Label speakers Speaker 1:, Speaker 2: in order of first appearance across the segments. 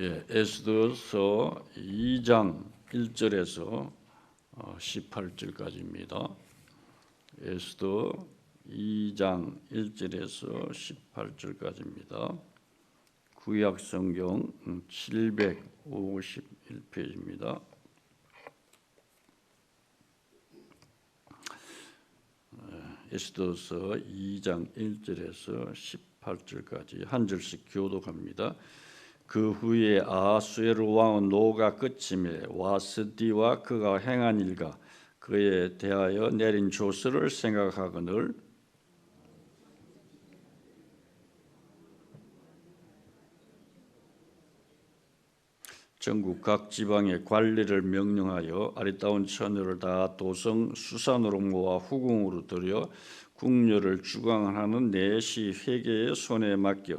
Speaker 1: 예, 에스더서 2장 1절에서 18절까지입니다. 에스더 2장 1절에서 18절까지입니다. 구약 성경 751페이지입니다. 에스더서 2장 1절에서 18절까지 한 절씩 교독합니다. 그 후에 아수에르 왕은 노가 끝임에 와스디와 그가 행한 일과 그에 대하여 내린 조서를 생각하거늘 전국 각 지방의 관리를 명령하여 아리따운 처녀를 다 도성 수산으로 모아 후궁으로 들여 궁녀를 주관하는 내시 회계의 손에 맡겨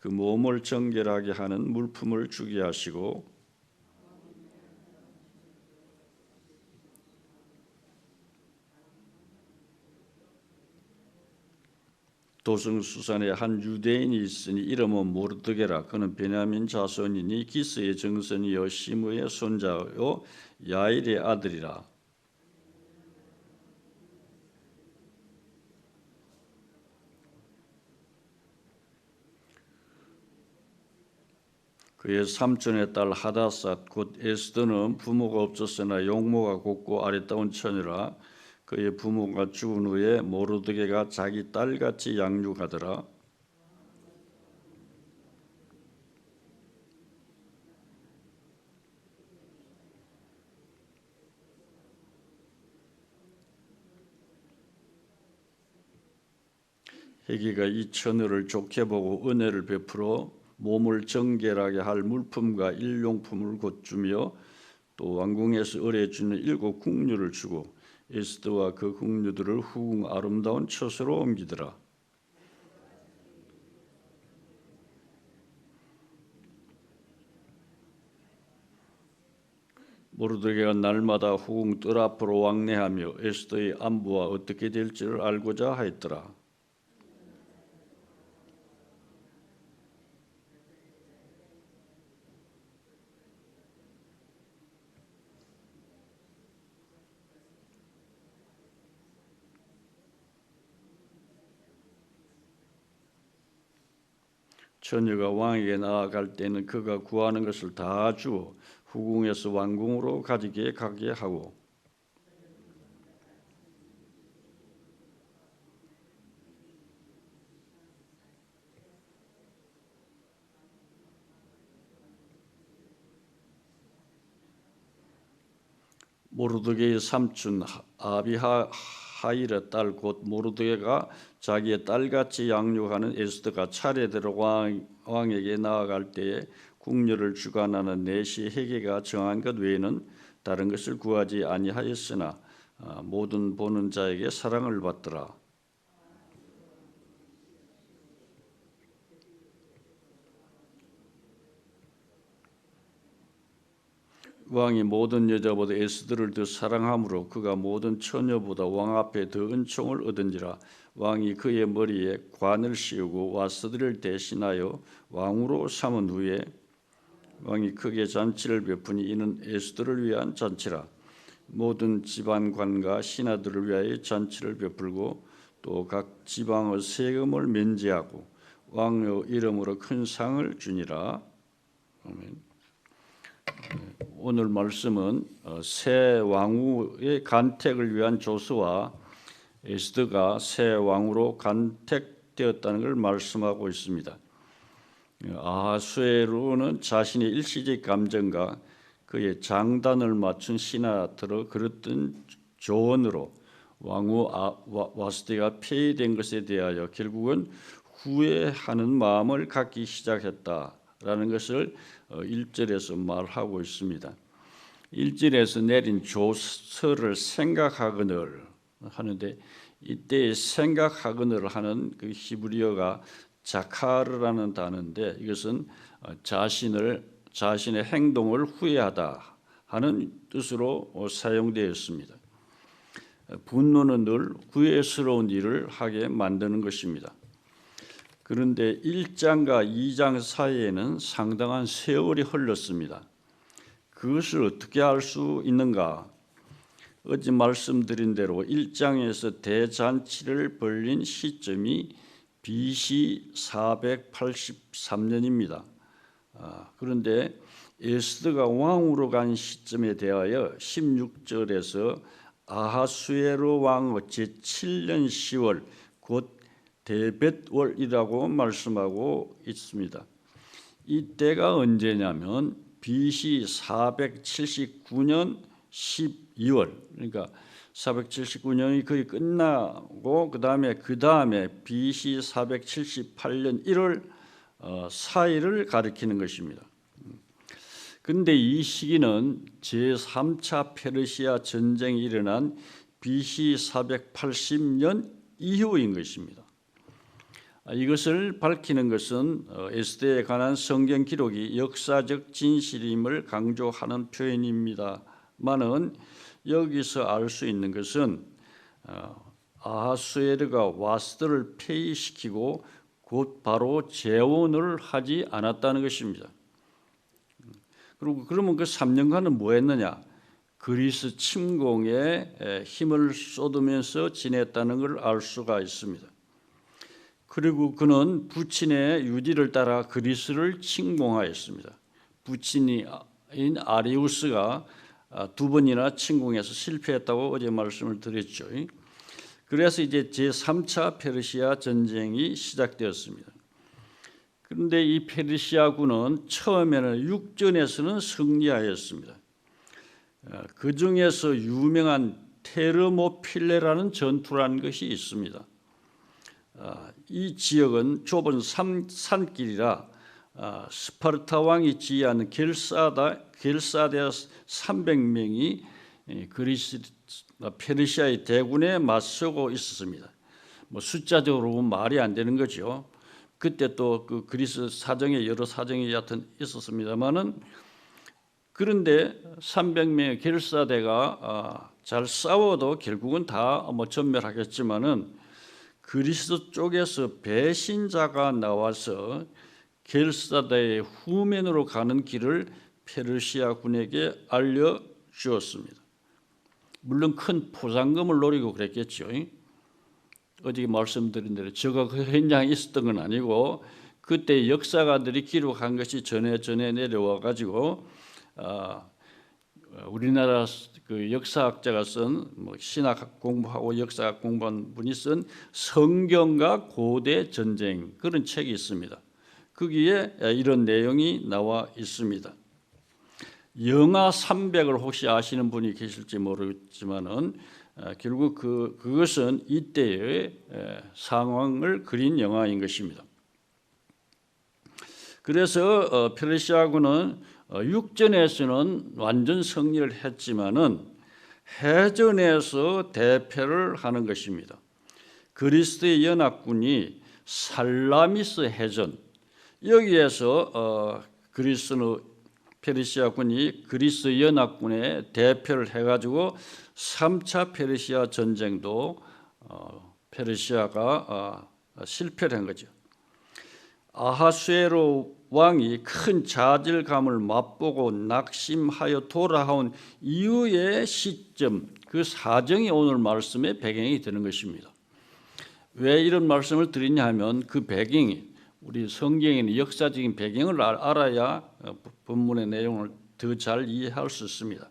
Speaker 1: 그 몸을 정결하게 하는 물품을 주게 하시고 도성 수산에 한 유대인이 있으니 이름은 모르드게라. 그는 베냐민 자손이니 기스의 정선이요 시므의 손자요 야일의 아들이라 그의 삼촌의 딸 하다삿 곧 에스더는 부모가 없었으나 용모가 곱고 아리따운 처녀라 그의 부모가 죽은 후에 모르드게가 자기 딸같이 양육하더라. 헤기가 이 처녀를 좋게 보고 은혜를 베풀어 몸을 정결하게 할 물품과 일용품을 곧 주며 또 왕궁에서 의뢰주는 일곱 궁녀를 주고 에스더와 그 궁녀들을 후궁 아름다운 처소로 옮기더라. 모르드게가 날마다 후궁 뜰 앞으로 왕래하며 에스더의 안부와 어떻게 될지를 알고자 하였더라. 처녀가 왕에게 나아갈 때는 그가 구하는 것을 다 주어 후궁에서 왕궁으로 가지게 가게 하고. 모르드게의 삼촌 아비하 일의 딸 곧 모르드게가 자기의 딸같이 양육하는 에스더가 차례대로 왕, 왕에게 나아갈 때에 궁녀를 주관하는 내시 회계가 정한 것 외에는 다른 것을 구하지 아니하였으나 아, 모든 보는 자에게 사랑을 받더라. 왕이 모든 여자보다 에스더를 더 사랑함으로 그가 모든 처녀보다 왕 앞에 더 은총을 얻은지라 왕이 그의 머리에 관을 씌우고 와스들을 대신하여 왕으로 삼은 후에 왕이 크게 잔치를 베푸니 이는 에스더를 위한 잔치라 모든 집안관과 신하들을 위하여 잔치를 베풀고 또 각 지방의 세금을 면제하고 왕의 이름으로 큰 상을 주니라 아멘. 오늘 말씀은 어, 새 왕후의 간택을 위한 조서와 에스더가 새 왕으로 간택되었다는 걸 말씀하고 있습니다. 아하수에로는 자신의 일시적 감정과 그의 장단을 맞춘 신하들어 그랬던 조언으로 왕후 아, 와스디가 폐위된 것에 대하여 결국은 후회하는 마음을 갖기 시작했다라는 것을 1절에서 어, 말하고 있습니다. 1절에서 내린 조서를 생각하거늘 하는데 이때 생각하거늘 하는 그 히브리어가 자카르라는 단어인데 이것은 어, 자신을 자신의 행동을 후회하다 하는 뜻으로 어, 사용되었습니다. 분노는 늘 후회스러운 일을 하게 만드는 것입니다. 그런데 1장과 2장 사이에는 상당한 세월이 흘렀습니다. 그것을 어떻게 알 수 있는가? 어제 말씀드린 대로 1장에서 대잔치를 벌린 시점이 BC 483년입니다. 아, 그런데 에스더가 왕으로 간 시점에 대하여 16절에서 아하수에로 왕 제7년 10월 곧 대벳월이라고 말씀하고 있습니다. 이때가 언제냐면 BC 479년 12월 그러니까 479년이 거의 끝나고 그 다음에 그 다음에 BC 478년 1월 어, 사이를 가리키는 것입니다. 근데 이 시기는 제3차 페르시아 전쟁이 일어난 BC 480년 이후인 것입니다. 아, 이것을 밝히는 것은 어, 에스더에 관한 성경 기록이 역사적 진실임을 강조하는 표현입니다만은 여기서 알 수 있는 것은 어, 아하수에르가 와스들을 폐위시키고 곧 바로 재혼을 하지 않았다는 것입니다. 그리고 그러면 그 3년간은 뭐 했느냐? 그리스 침공에 힘을 쏟으면서 지냈다는 걸 알 수가 있습니다. 그리고 그는 부친의 유디를 따라 그리스를 침공하였습니다. 부친인 아리우스가 두 번이나 침공해서 실패했다고 어제 말씀을 드렸죠. 그래서 이제 제3차 페르시아 전쟁이 시작되었습니다. 그런데 이 페르시아군은 처음에는 육전에서는 승리하였습니다. 그 중에서 유명한 테르모필레라는 전투라는 것이 있습니다. 아, 이 지역은 좁은 산길이라 아, 스파르타 왕이 지휘하는 겔사다 겔사대 300명이 그리스 페르시아의 대군에 맞서고 있었습니다. 뭐 숫자적으로 보면 말이 안 되는 거죠. 그때 또 그 그리스 사정에 여러 사정이 여하튼 있었습니다만은 그런데 300명의 겔사대가 아, 잘 싸워도 결국은 다 뭐 전멸하겠지만은 그리스 쪽에서 배신자가 나와서 겔사대의 후면으로 가는 길을 페르시아 군에게 알려 주었습니다. 물론 큰 포상금을 노리고 그랬겠죠. 어제 말씀드린 대로 저가 그 현장에 있었던 건 아니고 그때 역사가들이 기록한 것이 전해 전해 내려와 가지고 아, 우리나라 그 역사학자가 쓴 뭐 신학 공부하고 역사학 공부한 분이 쓴 성경과 고대 전쟁 그런 책이 있습니다. 거기에 이런 내용이 나와 있습니다. 영하 300을 혹시 아시는 분이 계실지 모르겠지만은 어, 결국 그 그것은 이때의 상황을 그린 영화인 것입니다. 그래서 어, 페르시아군은 어, 육전에서는 완전 승리를 했지만은 해전에서 대패를 하는 것입니다. 그리스도의 연합군이 살라미스 해전 여기에서 그리스는 페르시아군이 그리스 연합군의 대표를 해가지고 3차 페르시아 전쟁도 어, 페르시아가 어, 실패를 한 거죠. 아하수에로 왕이 큰 좌절감을 맛보고 낙심하여 돌아온 이후의 시점, 그 사정이 오늘 말씀의 배경이 되는 것입니다. 왜 이런 말씀을 드리냐 하면 그 배경이 우리 성경에는 역사적인 배경을 알아야 어, 본문의 내용을 더 잘 이해할 수 있습니다.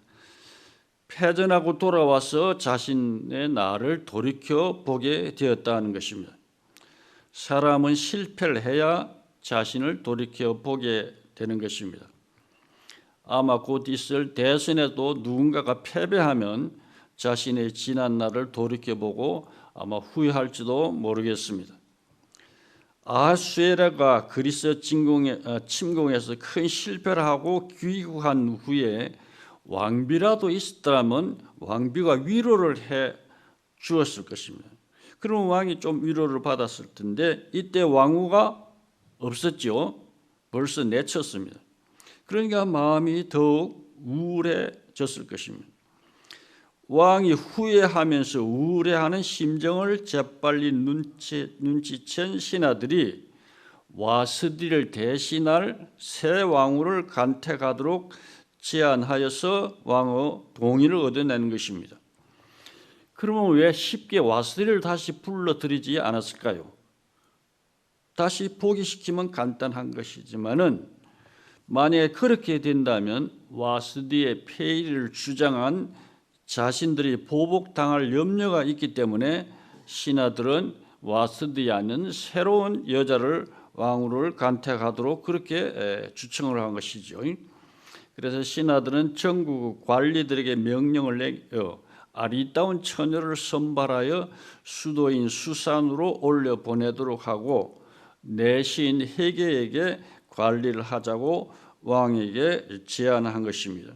Speaker 1: 패전하고 돌아와서 자신의 나를 돌이켜 보게 되었다는 것입니다. 사람은 실패를 해야 자신을 돌이켜 보게 되는 것입니다. 아마 곧 있을 대선에도 누군가가 패배하면 자신의 지난 날을 돌이켜보고 아마 후회할지도 모르겠습니다. 아수에라가 그리스 침공에, 어, 침공에서 큰 실패를 하고 귀국한 후에 왕비라도 있었다면 왕비가 위로를 해 주었을 것입니다. 그럼 왕이 좀 위로를 받았을 텐데 이때 왕후가 없었죠. 벌써 내쳤습니다. 그러니까 마음이 더욱 우울해졌을 것입니다. 왕이 후회하면서 우울해하는 심정을 재빨리 눈치, 눈치챈 신하들이 와스디를 대신할 새 왕후를 간택하도록 제안하여서 왕의 동의를 얻어내는 것입니다. 그러면 왜 쉽게 와스디를 다시 불러들이지 않았을까요? 다시 포기시키면 간단한 것이지만은 만약에 그렇게 된다면 와스디의 폐위를 주장한 자신들이 보복당할 염려가 있기 때문에 신하들은 와스디 아닌 새로운 여자를 왕후를 간택하도록 그렇게 주청을 한 것이죠. 그래서 신하들은 전국 관리들에게 명령을 내어 아리따운 처녀를 선발하여 수도인 수산으로 올려 보내도록 하고 내신 해계에게 관리를 하자고 왕에게 제안한 것입니다.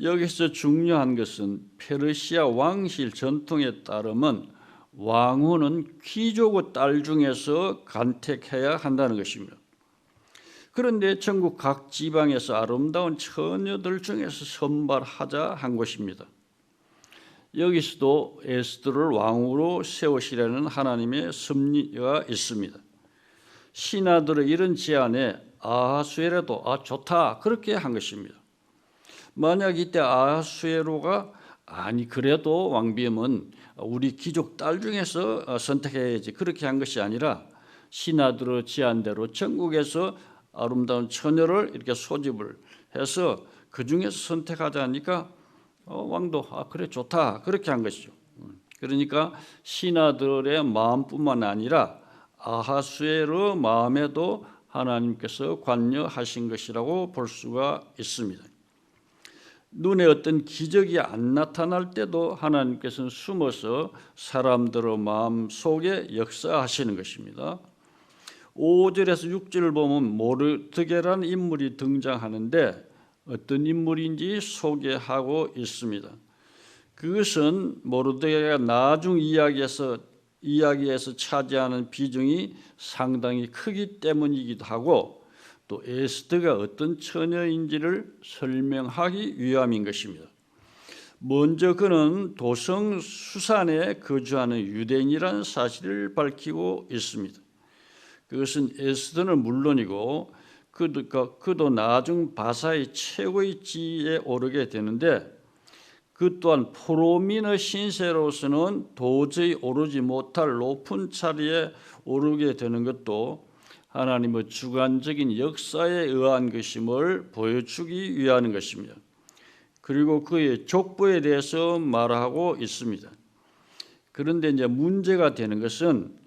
Speaker 1: 여기서 중요한 것은 페르시아 왕실 전통에 따르면 왕후는 귀족의 딸 중에서 간택해야 한다는 것입니다. 그런데 전국 각 지방에서 아름다운 처녀들 중에서 선발하자 한 것입니다. 여기서도 에스더를 왕으로 세우시려는 하나님의 섭리가 있습니다. 신하들의 이런 제안에 아하수에라도 아 좋다 그렇게 한 것입니다. 만약 이때 아하수에로가 아니 그래도 왕비임은 우리 귀족 딸 중에서 선택해야지 그렇게 한 것이 아니라 신하들의 제안대로 전국에서 아름다운 처녀를 이렇게 소집을 해서 그 중에서 선택하자니까 어, 왕도 아 그래 좋다 그렇게 한 것이죠. 음, 그러니까 신하들의 마음뿐만 아니라 아하수에르 마음에도 하나님께서 관여하신 것이라고 볼 수가 있습니다. 눈에 어떤 기적이 안 나타날 때도 하나님께서는 숨어서 사람들의 마음 속에 역사하시는 것입니다. 5절에서 6절을 보면 모르드게라는 인물이 등장하는데 어떤 인물인지 소개하고 있습니다. 그것은 모르드게가 나중 이야기에서 이야기에서 차지하는 비중이 상당히 크기 때문이기도 하고 또 에스더가 어떤 처녀인지를 설명하기 위함인 것입니다. 먼저 그는 도성 수산에 거주하는 유대인이라는 사실을 밝히고 있습니다. 그것은 에스더는 물론이고 그도, 그도 나중 바사의 최고의 지위에 오르게 되는데 그 또한 포로민의 신세로서는 도저히 오르지 못할 높은 자리에 오르게 되는 것도 하나님의 주관적인 역사에 의한 것임을 보여주기 위하는 것입니다. 그리고 그의 족보에 대해서 말하고 있습니다. 그런데 이제 문제가 되는 것은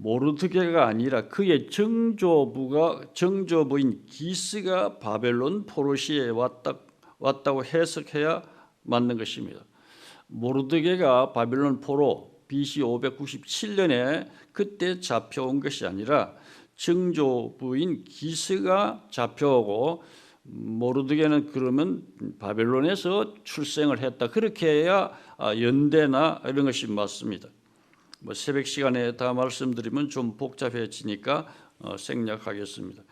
Speaker 1: 모르드게가 아니라 그의 정조부가 정조부인 기스가 바벨론 포로시에 왔다, 왔다고 해석해야 맞는 것입니다. 모르드게가 바벨론 포로 BC 597년에 그때 잡혀온 것이 아니라 정조부인 기스가 잡혀오고 모르드게는 그러면 바벨론에서 출생을 했다. 그렇게 해야 연대나 이런 것이 맞습니다. 뭐 새벽 시간에 다 말씀드리면 좀 복잡해지니까 어, 생략하겠습니다.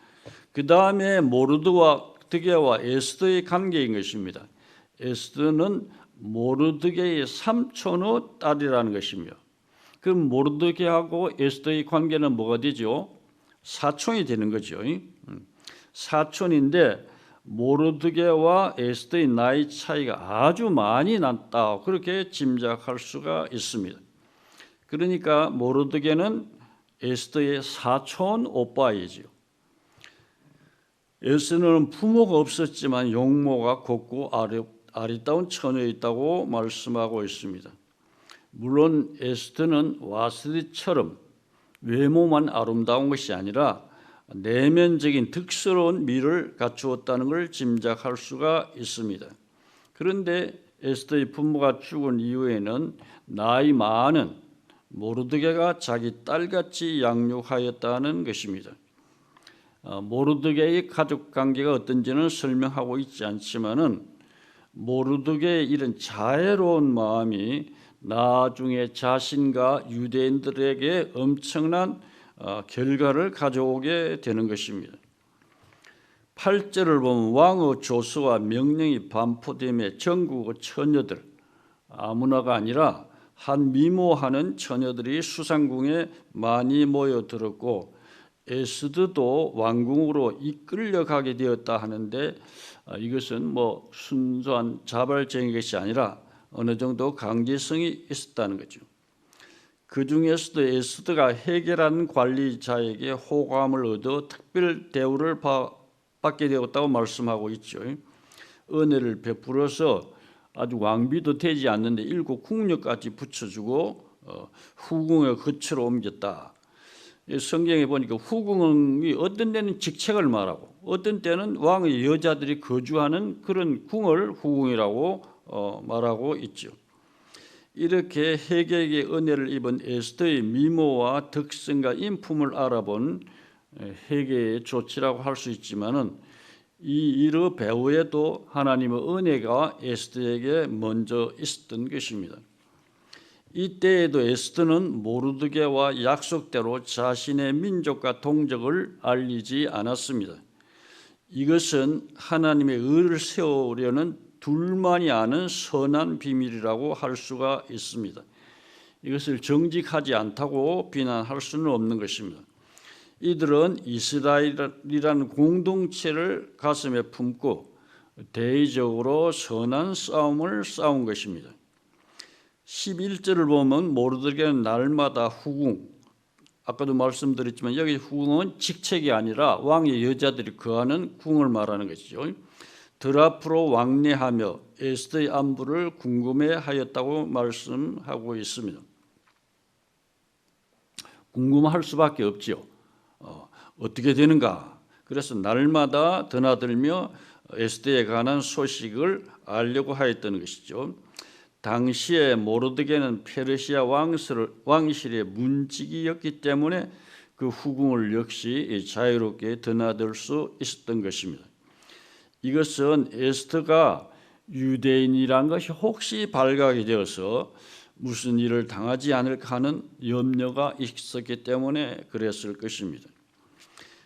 Speaker 1: 그 다음에 모르드와 드게와 에스더의 관계인 것입니다. 에스더는 모르드게의 삼촌의 딸이라는 것이며 그 모르드게하고 에스더의 관계는 뭐가 되죠? 사촌이 되는 거죠. 음. 사촌인데 모르드게와 에스더의 나이 차이가 아주 많이 났다. 그렇게 짐작할 수가 있습니다. 그러니까 모르드게는 에스더의 사촌 오빠이지요. 에스더는 부모가 없었지만 용모가 곱고 아리따운 처녀였다고 말씀하고 있습니다. 물론 에스더는 와스디처럼 외모만 아름다운 것이 아니라 내면적인 득스러운 미를 갖추었다는 걸 짐작할 수가 있습니다. 그런데 에스더의 부모가 죽은 이후에는 나이 많은 모르드게가 자기 딸같이 양육하였다는 것입니다. 어, 모르드게의 가족 관계가 어떤지는 설명하고 있지 않지만은 모르드게의 이런 자애로운 마음이 나중에 자신과 유대인들에게 엄청난 어, 결과를 가져오게 되는 것입니다. 8절을 보면 왕의 조서와 명령이 반포됨에 전국의 처녀들 아무나가 아니라 한 미모하는 처녀들이 수상궁에 많이 모여들었고 에스드도 왕궁으로 이끌려가게 되었다 하는데 아, 이것은 뭐 순수한 자발적인 것이 아니라 어느 정도 강제성이 있었다는 거죠. 그 중에서도 에스드가 해결한 관리자에게 호감을 얻어 특별 대우를 바- 받게 되었다고 말씀하고 있죠. 은혜를 베풀어서 아주 왕비도 되지 않는데 일곱 국력까지 붙여주고 어, 후궁의 거처로 옮겼다. 이 성경에 보니까 후궁이 어떤 때는 직책을 말하고 어떤 때는 왕의 여자들이 거주하는 그런 궁을 후궁이라고 어, 말하고 있죠. 이렇게 해계에게 은혜를 입은 에스더의 미모와 덕성과 인품을 알아본 해계의 조치라고 할 수 있지만은 이 이르 배후에도 하나님의 은혜가 에스더에게 먼저 있었던 것입니다. 이때에도 에스더는 모르드게와 약속대로 자신의 민족과 동족을 알리지 않았습니다. 이것은 하나님의 의를 세우려는 둘만이 아는 선한 비밀이라고 할 수가 있습니다. 이것을 정직하지 않다고 비난할 수는 없는 것입니다. 이들은 이스라엘이라는 공동체를 가슴에 품고 대의적으로 선한 싸움을 싸운 것입니다. 11절을 보면 모르드게는 날마다 후궁 아까도 말씀드렸지만 여기 후궁은 직책이 아니라 왕의 여자들이 거하는 궁을 말하는 것이죠. 들 앞으로 왕래하며 에스더의 안부를 궁금해하였다고 말씀하고 있습니다. 궁금할 수밖에 없지요. 어, 어떻게 되는가? 그래서 날마다 드나들며 에스더에 관한 소식을 알려고 하였던 것이죠. 당시에 모르드게는 페르시아 왕실, 왕실의 문직이었기 때문에 그 후궁을 역시 자유롭게 드나들 수 있었던 것입니다. 이것은 에스더가 유대인이란 것이 혹시 발각이 되어서 무슨 일을 당하지 않을까 하는 염려가 있었기 때문에 그랬을 것입니다.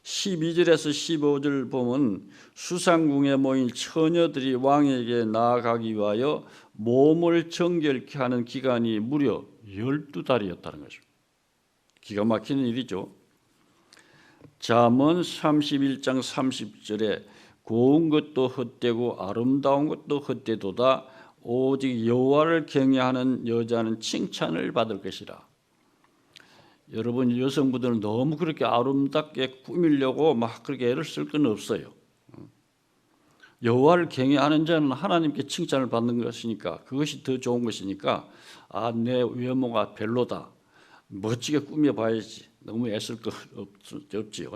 Speaker 1: 12절에서 15절 보면 수상궁에 모인 처녀들이 왕에게 나아가기 위하여 몸을 정결케 하는 기간이 무려 12달이었다는 거죠. 기가 막히는 일이죠. 잠언 31장 30절에 고운 것도 헛되고 아름다운 것도 헛되도다 오직 여호와를 경외하는 여자는 칭찬을 받을 것이라. 여러분 여성분들은 너무 그렇게 아름답게 꾸미려고 막 그렇게 애를 쓸 건 없어요. 여호와를 경외하는 자는 하나님께 칭찬을 받는 것이니까 그것이 더 좋은 것이니까 아 내 외모가 별로다 멋지게 꾸며봐야지 너무 애쓸 거 없, 없지요.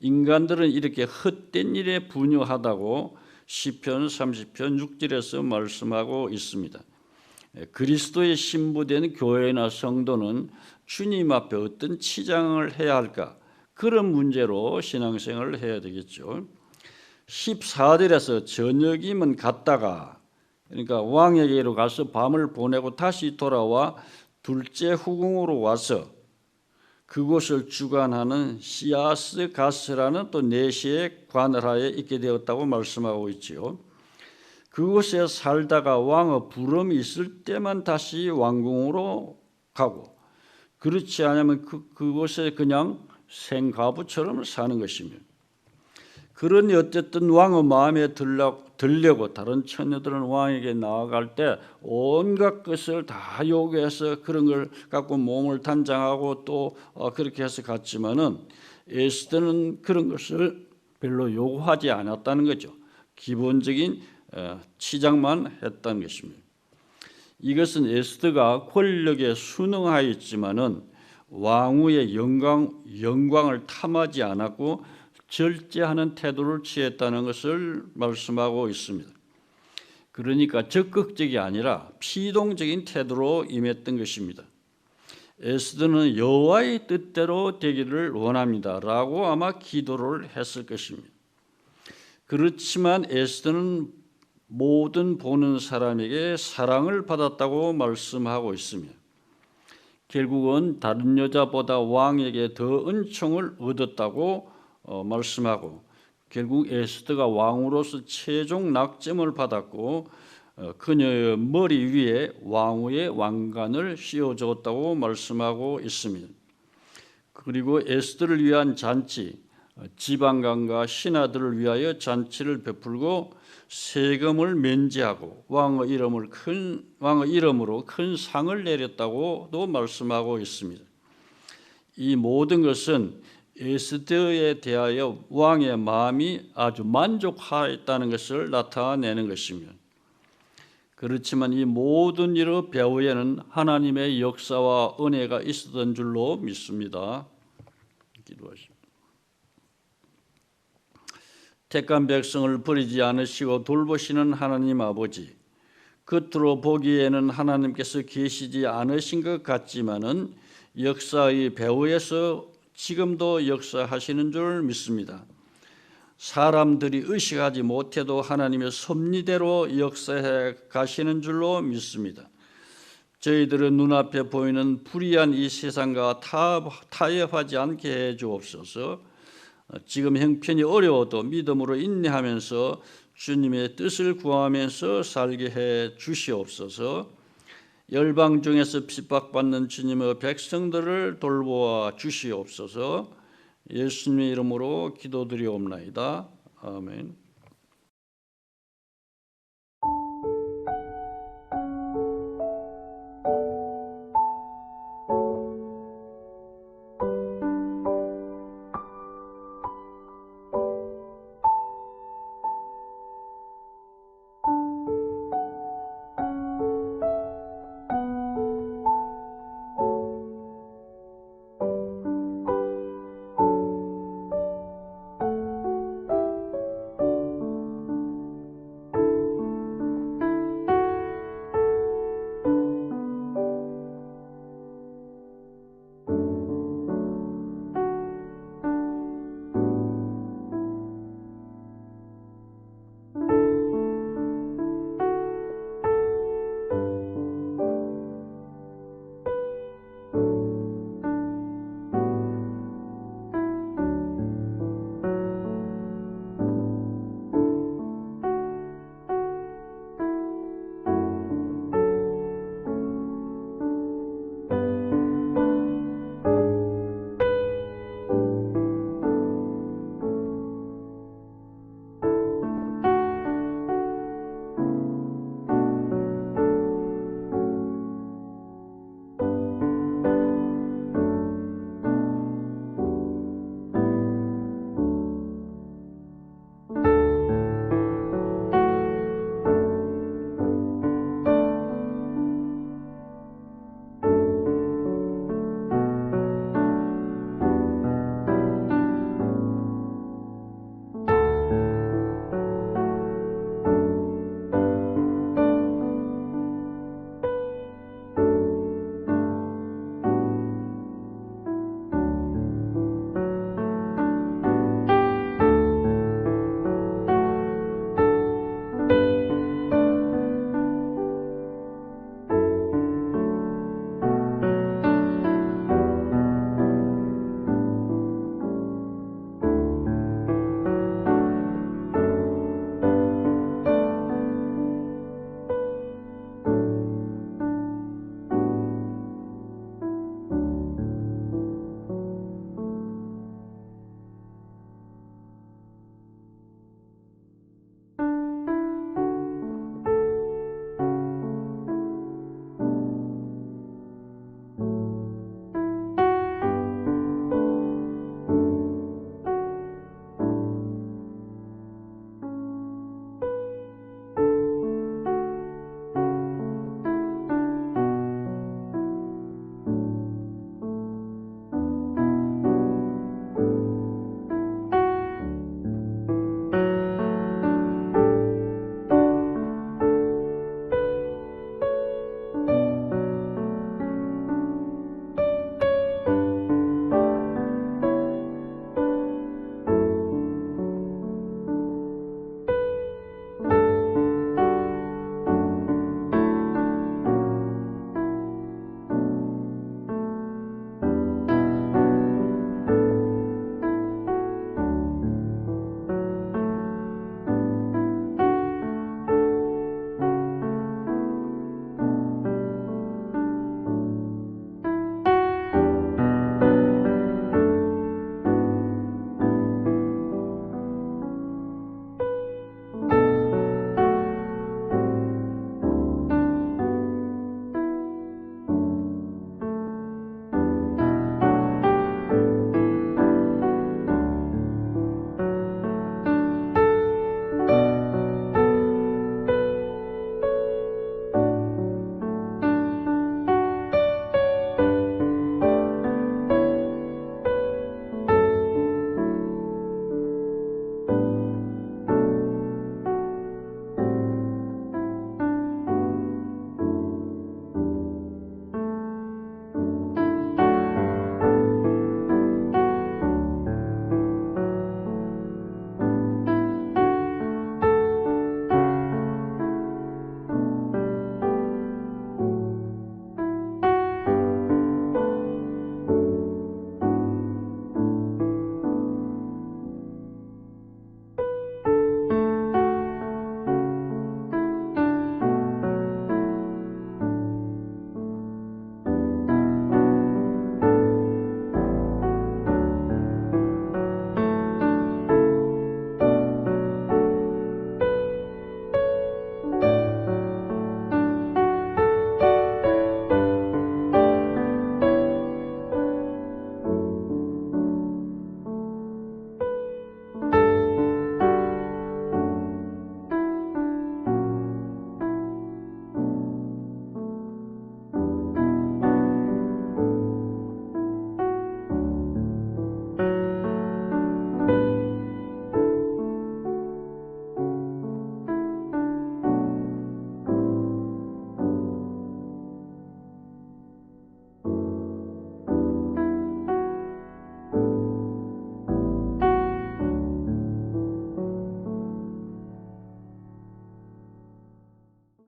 Speaker 1: 인간들은 이렇게 헛된 일에 분유하다고 시편 30편 6절에서 말씀하고 있습니다. 그리스도의 신부된 교회나 성도는 주님 앞에 어떤 치장을 해야 할까? 그런 문제로 신앙생활을 해야 되겠죠. 14절에서 저녁이면 갔다가 그러니까 왕에게로 가서 밤을 보내고 다시 돌아와 둘째 후궁으로 와서 그곳을 주관하는 시아스 가스라는 또 내시의 관할하에 있게 되었다고 말씀하고 있지요. 그곳에 살다가 왕의 부름이 있을 때만 다시 왕궁으로 가고 그렇지 않으면 그, 그곳에 그냥 생가부처럼 사는 것입니다. 그러니 어쨌든 왕의 마음에 들려, 들려고 다른 처녀들은 왕에게 나아갈 때 온갖 것을 다 요구해서 그런 걸 갖고 몸을 단장하고 또 어, 그렇게 해서 갔지만은 에스더는 그런 것을 별로 요구하지 않았다는 거죠. 기본적인 어, 치장만 했다는 것입니다. 이것은 에스더가 권력에 순응하였지만은 왕후의 영광 영광을 탐하지 않았고 절제하는 태도를 취했다는 것을 말씀하고 있습니다. 그러니까 적극적이 아니라 피동적인 태도로 임했던 것입니다. 에스더는 여호와의 뜻대로 되기를 원합니다라고 아마 기도를 했을 것입니다. 그렇지만 에스더는 모든 보는 사람에게 사랑을 받았다고 말씀하고 있습니다. 결국은 다른 여자보다 왕에게 더 은총을 얻었다고 어, 말씀하고 결국 에스더가 왕으로서 최종 낙점을 받았고 어, 그녀의 머리 위에 왕후의 왕관을 씌워주었다고 말씀하고 있습니다. 그리고 에스더를 위한 잔치, 어, 지방간과 신하들을 위하여 잔치를 베풀고 세금을 면제하고 왕의 이름을 큰 왕의 이름으로 큰 상을 내렸다고도 말씀하고 있습니다. 이 모든 것은 에스더에 대하여 왕의 마음이 아주 만족하였다는 것을 나타내는 것입니다. 그렇지만 이 모든 일의 배후에는 하나님의 역사와 은혜가 있었던 줄로 믿습니다. 기도하십니다. 택한 백성을 버리지 않으시고 돌보시는 하나님 아버지, 겉으로 보기에는 하나님께서 계시지 않으신 것 같지만은 역사의 배후에서 지금도 역사하시는 줄 믿습니다. 사람들이 의식하지 못해도 하나님의 섭리대로 역사해 가시는 줄로 믿습니다. 저희들은 눈앞에 보이는 불의한 이 세상과 타, 타협하지 않게 해 주옵소서. 지금 형편이 어려워도 믿음으로 인내하면서 주님의 뜻을 구하면서 살게 해 주시옵소서. 열방 중에서 핍박받는 주님의 백성들을 돌보아 주시옵소서. 예수님의 이름으로 기도드리옵나이다. 아멘.